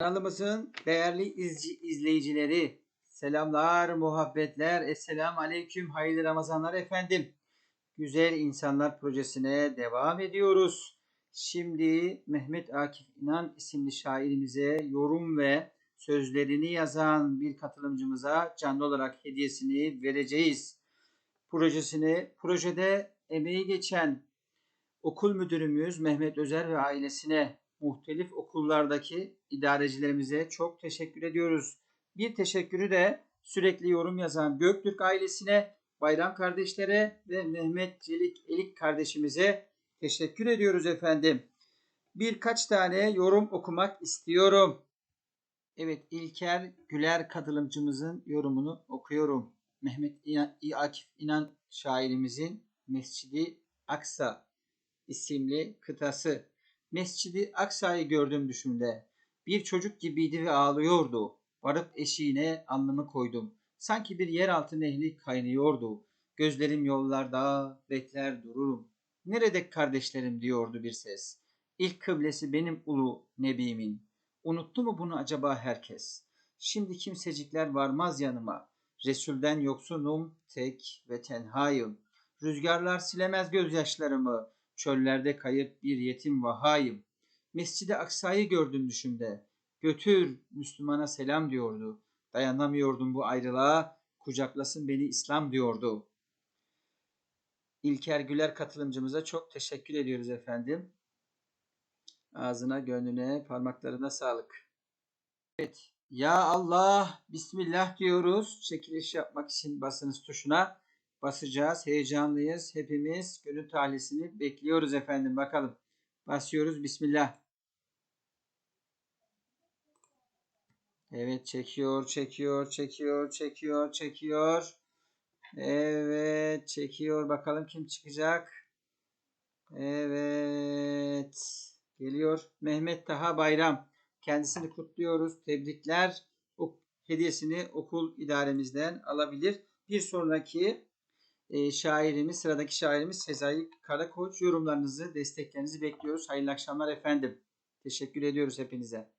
Kanalımızın değerli izci- izleyicileri, selamlar, muhabbetler, esselamu aleyküm, hayırlı Ramazanlar efendim. Güzel İnsanlar Projesi'ne devam ediyoruz. Şimdi Mehmet Akif İnan isimli şairimize yorum ve sözlerini yazan bir katılımcımıza canlı olarak hediyesini vereceğiz. Projesini, projede emeği geçen okul müdürümüz Mehmet Özer ve ailesine, muhtelif okullardaki idarecilerimize çok teşekkür ediyoruz. Bir teşekkürü de sürekli yorum yazan Göktürk ailesine, Bayram kardeşlere ve Mehmet Celik Elik kardeşimize teşekkür ediyoruz efendim. Birkaç tane yorum okumak istiyorum. Evet İlker Güler katılımcımızın yorumunu okuyorum. Mehmet İna- İ- Akif İnan şairimizin Mescidi Aksa isimli kıtası. Mescidi Aksa'yı gördüm düşümde. Bir çocuk gibiydi ve ağlıyordu. Varıp eşiğine alnımı koydum. Sanki bir yeraltı nehri kaynıyordu. Gözlerim yollarda bekler dururum. Nerede kardeşlerim diyordu bir ses. İlk kıblesi benim ulu nebimin. Unuttu mu bunu acaba herkes? Şimdi kimsecikler varmaz yanıma. Resulden yoksunum, tek ve tenhayım. Rüzgarlar silemez gözyaşlarımı. Çöllerde kayıp bir yetim vahayım. Mescidi Aksa'yı gördüm düşümde. Götür Müslümana selam diyordu. Dayanamıyordum bu ayrılığa. Kucaklasın beni İslam diyordu. İlker Güler katılımcımıza çok teşekkür ediyoruz efendim. Ağzına, gönlüne, parmaklarına sağlık. Evet. Ya Allah, Bismillah diyoruz. Çekiliş yapmak için basınız tuşuna basacağız. Heyecanlıyız. Hepimiz gönül tahliyesini bekliyoruz efendim. Bakalım. Basıyoruz. Bismillah. Evet çekiyor, çekiyor, çekiyor, çekiyor, çekiyor. Evet çekiyor. Bakalım kim çıkacak. Evet. Geliyor. Mehmet Taha Bayram. Kendisini kutluyoruz. Tebrikler. O hediyesini okul idaremizden alabilir. Bir sonraki e, şairimiz, sıradaki şairimiz Sezai Karakoç. Yorumlarınızı, desteklerinizi bekliyoruz. Hayırlı akşamlar efendim. Teşekkür ediyoruz hepinize.